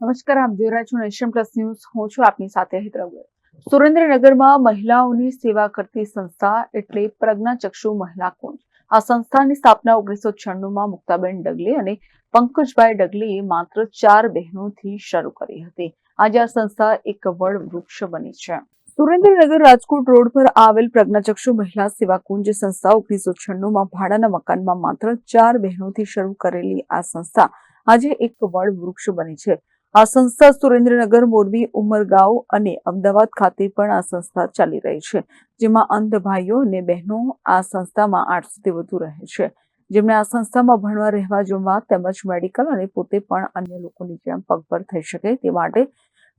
નમસ્કાર, આપ જોઈ રહ્યા છો નેશન પ્લસ ન્યૂઝ. હું છું આપની સાથે હેતરગર સુરેન્દ્રનગરમાં મહિલાઓની સેવા કરતી સંસ્થા એટલે પ્રજ્ઞાચક્ષુ મહિલા કુંજ આ સંસ્થાની સ્થાપના ઓગણીસો છન્નુંમાં મુક્તાબેન ડગલે અને પંકજભાઈ ડગલેએ માત્ર ચાર બહેનોથી શરૂ કરી હતી. આજે આ સંસ્થા એક વડ વૃક્ષ બની છે. સુરેન્દ્રનગર રાજકોટ રોડ પર આવેલ પ્રજ્ઞાચક્ષુ મહિલા સેવા કુંજ સંસ્થા ઓગણીસો છન્નુંમાં ભાડાના મકાનમાં માત્ર ચાર બહેનોથી શરૂ કરેલી આ સંસ્થા આજે એક વડ વૃક્ષ બની છે. આ સંસ્થા સુરેન્દ્રનગર, મોરબી, ઉમરગાંવ અને અમદાવાદ ખાતે પણ આ સંસ્થા ચાલી રહી છે. જેમાં અંધ ભાઈઓ અને બહેનો આ સંસ્થામાં આઠસોથી વધુ રહે છે. જેમને આ સંસ્થામાં ભણવા, રહેવા, જમવા તેમજ મેડિકલ અને પોતે પણ અન્ય લોકોની જેમ પગભર થઈ શકે તે માટે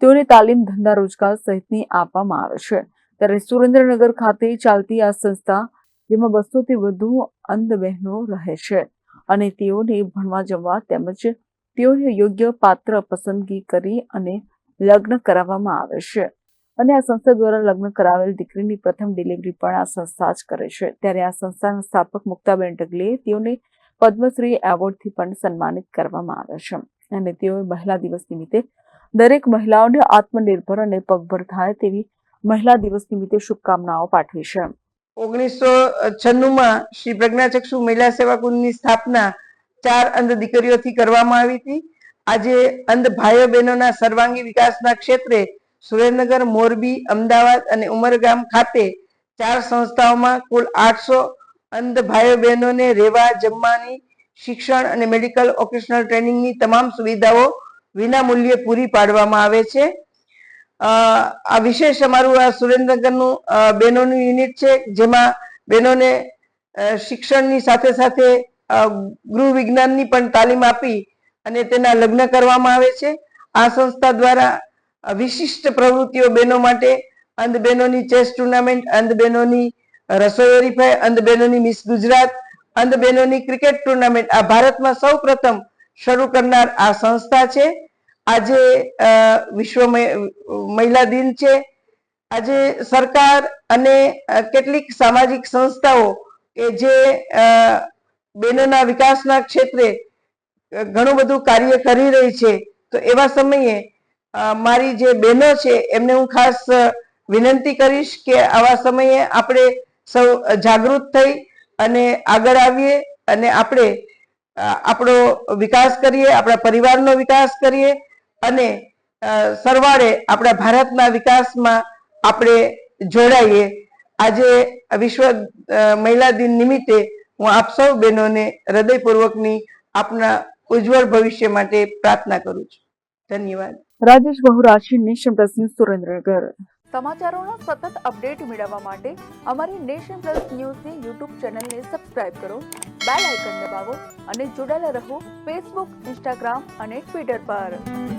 તેઓને તાલીમ, ધંધા, રોજગાર સહિતની આપવામાં આવે છે. ત્યારે સુરેન્દ્રનગર ખાતે ચાલતી આ સંસ્થા, જેમાં બસોથી વધુ અંધ બહેનો રહે છે અને તેઓને ભણવા, જમવા તેમજ તેઓને યોગ્ય પાત્ર પસંદગી કરી અને લગ્ન કરાવવામાં આવે છે. અને આ સંસ્થા દ્વારા લગ્ન કરાવેલ દીકરીની પ્રથમ ડિલિવરી પણ આ સંસ્થા જ કરે છે. ત્યારે આ સંસ્થાના સ્થાપક મુક્તાબેન ડગલે તેઓને પદ્મશ્રી એવોર્ડથી પણ સન્માનિત કરવામાં આવે છે. અને તેઓએ મહિલા દિવસ નિમિત્તે દરેક મહિલાઓને આત્મનિર્ભર અને પગભર થાય તેવી મહિલા દિવસ નિમિત્તે શુભકામનાઓ પાઠવી છે. ઓગણીસો છન્નુંમાં શ્રી પ્રજ્ઞાચક્ષુ મહિલા સેવા કુંજની સ્થાપના ચાર અંધ દીકરીઓથી કરવામાં આવી હતી. આજે અંધ ભાઈઓ બહેનોના સર્વાંગી વિકાસના ક્ષેત્રે સુરેન્દ્રનગર, મોરબી, અમદાવાદ અને ઉમરગામ ખાતે ચાર સંસ્થાઓમાં કુલ આઠસો અંધ ભાઈઓ બહેનોને રહેવા જમવાની, શિક્ષણ અને મેડિકલ ઓકેશનલ ટ્રેનિંગની તમામ સુવિધાઓ વિના મૂલ્યે પૂરી પાડવામાં આવે છે. આ વિશેષ અમારું આ સુરેન્દ્રનગરનું બહેનોનું યુનિટ છે, જેમાં બહેનોને શિક્ષણની સાથે સાથે ગૃહ વિજ્ઞાનની પણ તાલીમ આપી અને તેના લગ્ન કરવામાં આવે છે. આ સંસ્થા દ્વારા વિશિષ્ટ પ્રવૃત્તિઓ બહેનો માટે અંધ બહેનોની ચેસ ટુર્નામેન્ટ, અંધ બહેનોની રસોઈ હરીફાઈ, અંધ બહેનોની મિસ ગુજરાત, અંધ બહેનોની ક્રિકેટ ટુર્નામેન્ટ. આ ભારતમાં સૌ પ્રથમ શરૂ કરનાર આ સંસ્થા છે. આજે વિશ્વ મહિ- મહિલા દિન છે. આજે સરકાર અને કેટલીક સામાજિક સંસ્થાઓ કે જે બહેનોના વિકાસના ક્ષેત્રે ઘણું બધું કાર્ય કરી રહી છે. તો એવા સમયે મારી જે બહેનો છે, એમને હું ખાસ વિનંતી કરીશ કે આવા સમયે આપણે સૌ જાગૃત થઈ અને આગળ આવીએ અને આપણે આપણો વિકાસ કરીએ, આપણા પરિવારનો વિકાસ કરીએ અને સરવાળે આપણા ભારતના વિકાસમાં આપણે જોડાઈએ. આજે વિશ્વ મહિલા દિન નિમિત્તે હું આપ સૌ બહેનોને હૃદયપૂર્વકની આપના ઉજ્જવળ ભવિષ્ય માટે પ્રાર્થના કરું છું. ધન્યવાદ. Rajesh Bahurashi nation plus news Surendranagar. સમાચારોના સતત અપડેટ મેળવવા માટે અમારી નેશન પ્લસ ન્યૂઝની યુટ્યુબ ચેનલને સબસ્ક્રાઇબ કરો બેલ આઇકન દબાવો અને જોડાયેલા રહો ફેસબુક ઇન્સ્ટાગ્રામ અને ટ્વિટર પર.